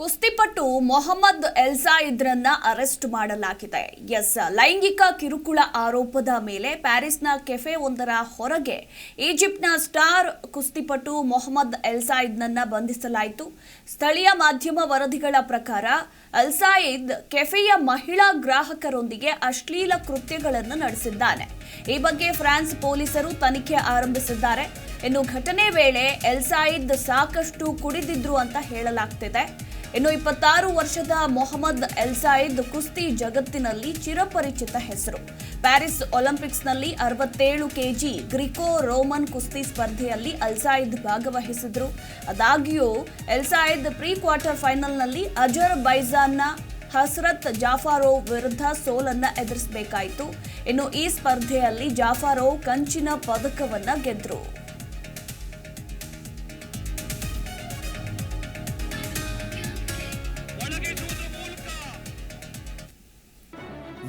ಕುಸ್ತಿಪಟು Mohammed ಎಲ್ಸಾಯಿದ್ರನ್ನ arrest ಮಾಡಲಾಗಿದೆ. S, ಲೈಂಗಿಕ ಕಿರುಕುಳ ಆರೋಪದ ಮೇಲೆ ಪ್ಯಾರಿಸ್ನ ಕೆಫೆ ಒಂದರ ಹೊರಗೆ ಈಜಿಪ್ಟ್ನ ಸ್ಟಾರ್ ಕುಸ್ತಿಪಟು ಮೊಹಮ್ಮದ್ ಎಲ್ಸಾಯಿದ್ನನ್ನ ಬಂಧಿಸಲಾಯಿತು. ಸ್ಥಳೀಯ ಮಾಧ್ಯಮ ವರದಿಗಳ ಪ್ರಕಾರ ಅಲ್ಸಾಯಿದ್ ಕೆಫೆಯ ಮಹಿಳಾ ಗ್ರಾಹಕರೊಂದಿಗೆ ಅಶ್ಲೀಲ ಕೃತ್ಯಗಳನ್ನು ನಡೆಸಿದ್ದಾನೆ. ಈ ಬಗ್ಗೆ ಫ್ರಾನ್ಸ್ ಪೊಲೀಸರು ತನಿಖೆ ಆರಂಭಿಸಿದ್ದಾರೆ. ಇನ್ನು ಘಟನೆ ವೇಳೆ ಎಲ್ಸಾಯಿದ್ ಸಾಕಷ್ಟು ಕುಡಿದಿದ್ರು ಅಂತ ಹೇಳಲಾಗ್ತಿದೆ. ಇನ್ನು ಇಪ್ಪತ್ತಾರು ವರ್ಷದ ಮೊಹಮ್ಮದ್ ಎಲ್ಸಾಯಿದ್ ಕುಸ್ತಿ ಜಗತ್ತಿನಲ್ಲಿ ಚಿರಪರಿಚಿತ ಹೆಸರು. ಪ್ಯಾರಿಸ್ ಒಲಿಂಪಿಕ್ಸ್ನಲ್ಲಿ ಅರವತ್ತೇಳು ಕೆಜಿ ಗ್ರಿಕೋ ರೋಮನ್ ಕುಸ್ತಿ ಸ್ಪರ್ಧೆಯಲ್ಲಿ ಅಲ್ಸಾಯಿದ್ ಭಾಗವಹಿಸಿದ್ರು. ಆದಾಗ್ಯೂ ಎಲ್ಸಾಯಿದ್ ಪ್ರೀ ಕ್ವಾರ್ಟರ್ ಫೈನಲ್ನಲ್ಲಿ ಅಜರ್ ಬೈಜಾನ್ನ ಹಸ್ರತ್ ಜಾಫಾರೋವ್ ವಿರುದ್ಧ ಸೋಲನ್ನ ಎದುರಿಸಬೇಕಾಯಿತು. ಇನ್ನು ಈ ಸ್ಪರ್ಧೆಯಲ್ಲಿ ಜಾಫಾರೋವ್ ಕಂಚಿನ ಪದಕವನ್ನ ಗೆದ್ರು.